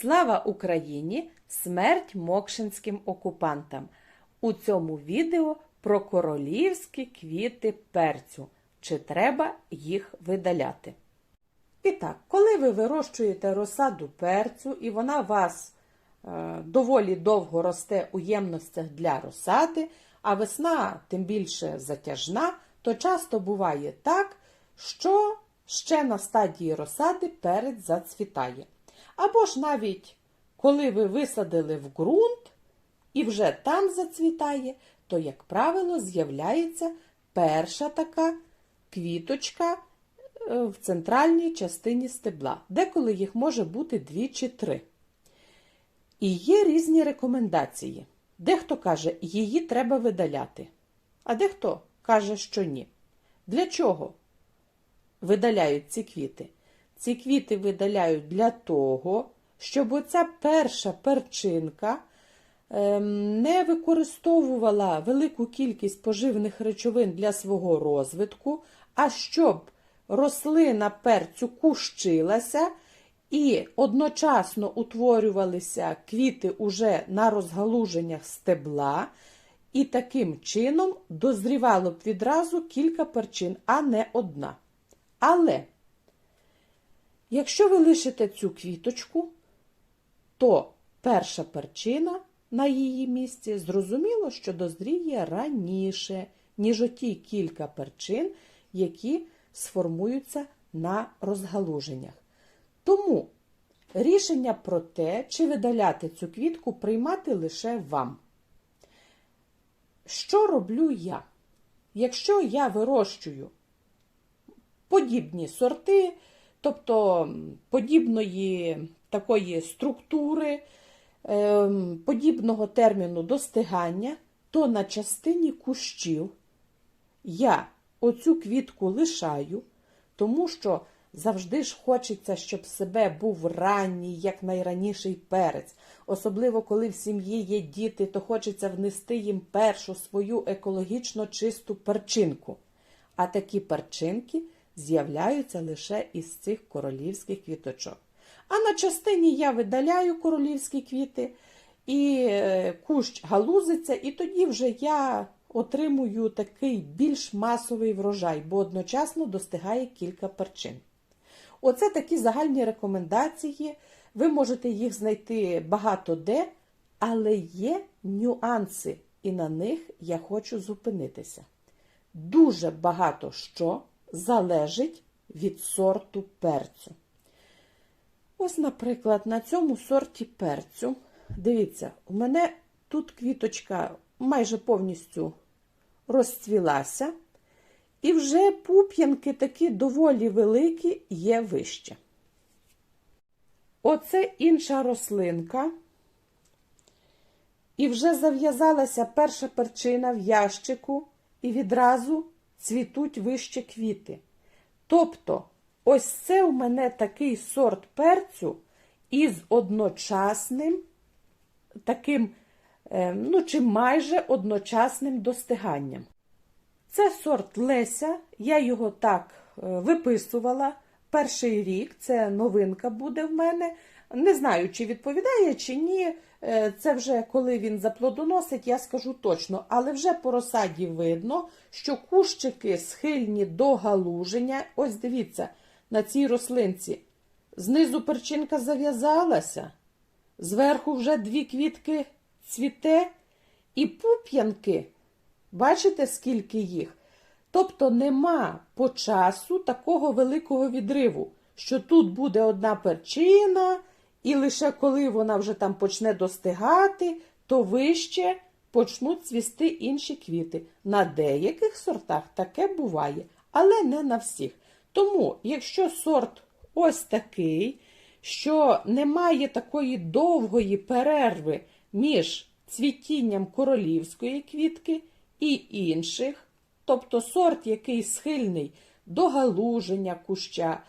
Слава Україні! Смерть мокшинським окупантам! У цьому відео про королівські квіти перцю. Чи треба їх видаляти? І так, коли ви вирощуєте розсаду перцю, і вона вас е, доволі довго росте у ємностях для розсади, а весна тим більше затяжна, то часто буває так, що ще на стадії розсади перець зацвітає. Або ж навіть коли ви висадили в ґрунт і вже там зацвітає, то, як правило, з'являється перша така квіточка е, в центральній частині стебла, деколи їх може бути дві чи три. І є різні рекомендації. Дехто каже, її треба видаляти, а дехто каже, що ні. Для чого видаляють ці квіти? Ці квіти видаляють для того, щоб оця перша перчинка ем, не використовувала велику кількість поживних речовин для свого розвитку, а щоб рослина перцю кущилася і одночасно утворювалися квіти уже на розгалуженнях стебла, і таким чином дозрівало б відразу кілька перчин, а не одна. Але якщо ви лишите цю квіточку, то перша перчина на її місці зрозуміло, що дозріє раніше, ніж оті кілька перчин, які сформуються на розгалуженнях. Тому рішення про те, чи видаляти цю квітку, приймати лише вам. Що роблю я? Якщо я вирощую подібні сорти, тобто подібної такої структури, ем, подібного терміну достигання, то на частині кущів я оцю квітку лишаю, тому що завжди ж хочеться, щоб себе був ранній, як найраніший перець. Особливо, коли в сім'ї є діти, то хочеться внести їм першу свою екологічно чисту перчинку. А такі перчинки з'являються лише із цих королівських квіточок. А на частині я видаляю королівські квіти, і е, кущ галузиться, і тоді вже я отримую такий більш масовий врожай, бо одночасно достигає кілька перчин. Оце такі загальні рекомендації. Ви можете їх знайти багато де, але є нюанси, і на них я хочу зупинитися. Дуже багато що залежить від сорту перцю. Ось, наприклад, на цьому сорті перцю, дивіться, у мене тут квіточка майже повністю розцвілася, і вже пуп'янки такі доволі великі є вище. Оце інша рослинка. І вже зав'язалася перша перчина в ящику, і відразу цвітуть вище квіти. Тобто, ось це у мене такий сорт перцю із одночасним, таким, е, ну, чи майже одночасним достиганням. Це сорт Леся, я його так е, виписувала. Перший рік це новинка буде в мене. Не знаю, чи відповідає, чи ні. Е, Це вже коли він заплодоносить, я скажу точно. Але вже по розсаді видно, що кущики схильні до галуження. Ось дивіться, на цій рослинці. Знизу перчинка зав'язалася, зверху вже дві квітки цвіте, і пуп'янки. Бачите, скільки їх? Тобто нема по часу такого великого відриву, що тут буде одна перчина, і лише коли вона вже там почне достигати, то вище почнуть цвісти інші квіти. На деяких сортах таке буває, але не на всіх. Тому, якщо сорт ось такий, що немає такої довгої перерви між цвітінням королівської квітки і інших, тобто сорт, який схильний до галуження куща,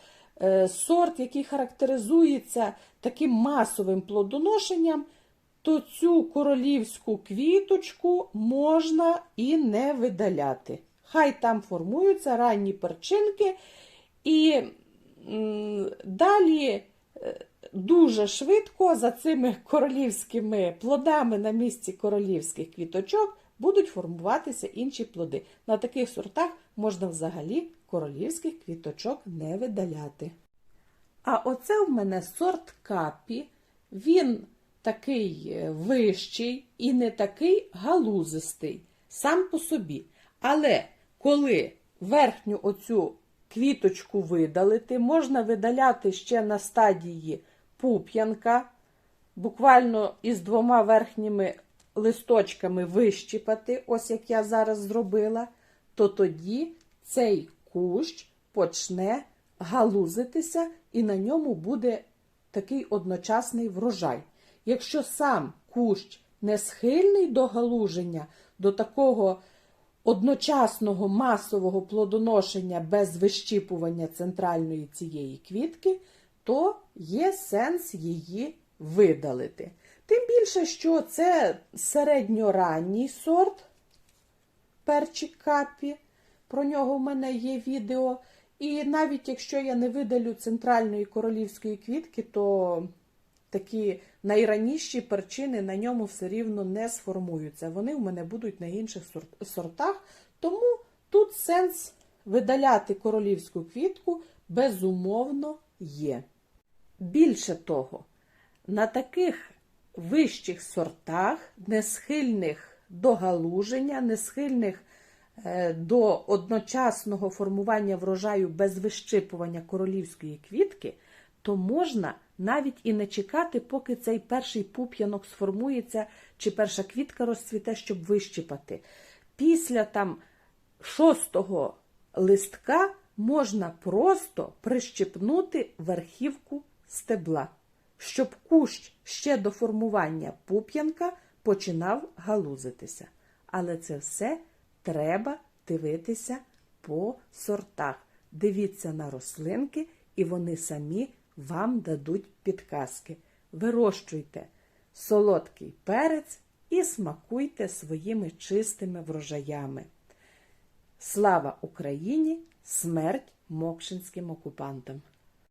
е, сорт, який характеризується таким масовим плодоношенням, то цю королівську квіточку можна і не видаляти. Хай там формуються ранні перчинки, і далі е, дуже швидко за цими королівськими плодами на місці королівських квіточок будуть формуватися інші плоди. На таких сортах можна взагалі королівських квіточок не видаляти. А оце в мене сорт капі. Він такий е, вищий і не такий галузистий сам по собі. Але коли верхню оцю квіточку видалити, можна видаляти ще на стадії пуп'янка, буквально із двома верхніми листочками вищипати, ось як я зараз зробила, то тоді цей кущ почне галузитися і на ньому буде такий одночасний врожай. Якщо сам кущ не схильний до галуження, до такого одночасного масового плодоношення без вищіпування центральної цієї квітки, то є сенс її видалити. Тим більше, що це середньоранній сорт перчик капі, про нього в мене є відео. І навіть якщо я не видалю центральної королівської квітки, то такі найраніші перчини на ньому все рівно не сформуються. Вони в мене будуть на інших сортах. Тому тут сенс видаляти королівську квітку безумовно є. Більше того, на таких вищих сортах, не схильних до галуження, не схильних е, до одночасного формування врожаю без вищипування королівської квітки, то можна навіть і не чекати, поки цей перший пуп'янок сформується, чи перша квітка розцвіте, щоб вищипати. Після там шостого листка можна просто прищепнути верхівку стебла, щоб кущ ще до формування пуп'янка починав галузитися. Але це все треба дивитися по сортах. Дивіться на рослинки, і вони самі вам дадуть підказки. Вирощуйте солодкий перець і смакуйте своїми чистими врожаями. Слава Україні! Смерть мокшинським окупантам!